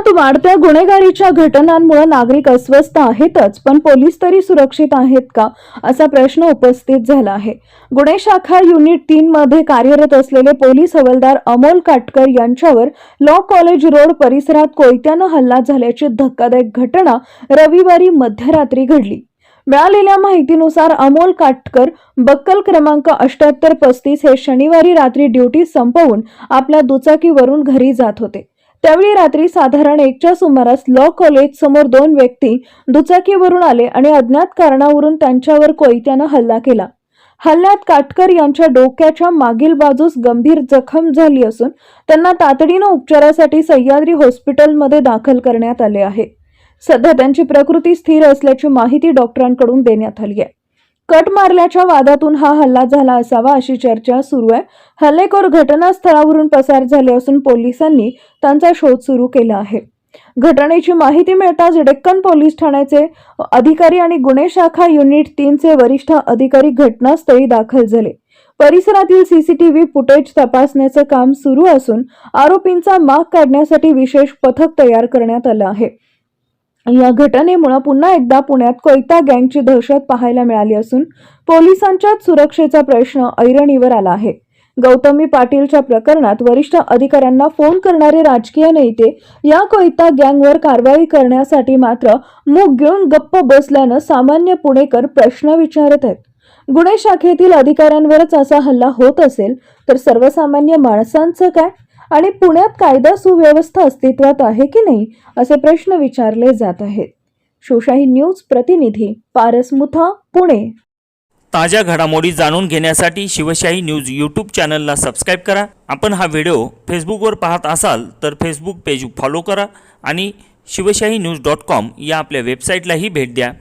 पुण्यात वाढत्या गुन्हेगारीच्या घटनांमुळे नागरिक अस्वस्थ आहेतच पण पोलीस तरी सुरक्षित आहेत का असा प्रश्न उपस्थित झाला आहे. गुन्हे शाखा युनिट तीन मध्ये कार्यरत असलेले पोलीस हवालदार अमोल काटकर यांच्यावर लॉ कॉलेज रोड परिसरात कोयत्यानं हल्ला झाल्याची धक्कादायक घटना रविवारी मध्यरात्री घडली. मिळालेल्या माहितीनुसार अमोल काटकर बक्कल क्रमांक अष्ट्याहत्तर पस्तीस हे शनिवारी रात्री ड्युटी संपवून आपल्या दुचाकीवरून घरी जात होते. त्यावेळी रात्री साधारण एकच्या सुमारास लॉ कॉलेज समोर दोन व्यक्ती दुचाकीवरून आले आणि अज्ञात कारणावरून त्यांच्यावर कोयत्यानं हल्ला केला. हल्ल्यात काटकर यांच्या डोक्याच्या मागील बाजूस गंभीर जखम झाली असून त्यांना तातडीनं उपचारासाठी सह्याद्री हॉस्पिटलमध्ये दाखल करण्यात आले आहे. सध्या त्यांची प्रकृती स्थिर असल्याची माहिती डॉक्टरांकडून देण्यात आली आहे. कट मारल्याच्या वादातून हा हल्ला झाला असावा अशी चर्चा सुरू आहे. हल्लेखोर घटनास्थळावरून पसार झाले असून पोलिसांनी त्यांचा शोध सुरू केला आहे. घटनेची माहिती मिळताच डेक्कन पोलीस ठाण्याचे अधिकारी आणि गुन्हे शाखा युनिट तीनचे वरिष्ठ अधिकारी घटनास्थळी दाखल झाले. परिसरातील सीसीटीव्ही फुटेज तपासण्याचं काम सुरू असून आरोपींचा माग काढण्यासाठी विशेष पथक तयार करण्यात आलं आहे. या घटनेमुळे पुन्हा एकदा पुण्यात कोयता गँगची दहशत पाहायला मिळाली असून पोलिसांच्याच सुरक्षेचा प्रश्न ऐरणीवर आला आहे. गौतमी पाटीलच्या प्रकरणात वरिष्ठ अधिकाऱ्यांना फोन करणारे राजकीय नेते या कोयता गँगवर कारवाई करण्यासाठी मात्र मूग घेऊन गप्प बसल्यानं सामान्य पुणेकर प्रश्न विचारत आहेत. गुन्हे शाखेतील अधिकाऱ्यांवरच असा हल्ला होत असेल तर सर्वसामान्य माणसांचं काय? आणि पुण्यात कायदा सुव्यवस्था अस्तित्वात आहे की नाही असे प्रश्न विचारले जात आहेत. शिवशाही न्यूज प्रतिनिधी पारस मुथा पुणे. ताज्या घडामोडी जाणून घेण्यासाठी शिवशाही न्यूज यूट्यूब चॅनलला सबस्क्राईब करा. आपण हा व्हिडिओ फेसबुकवर पाहत असाल तर फेसबुक पेज फॉलो करा आणि शिवशाही न्यूज डॉट कॉम या आपल्या वेबसाईटलाही भेट द्या.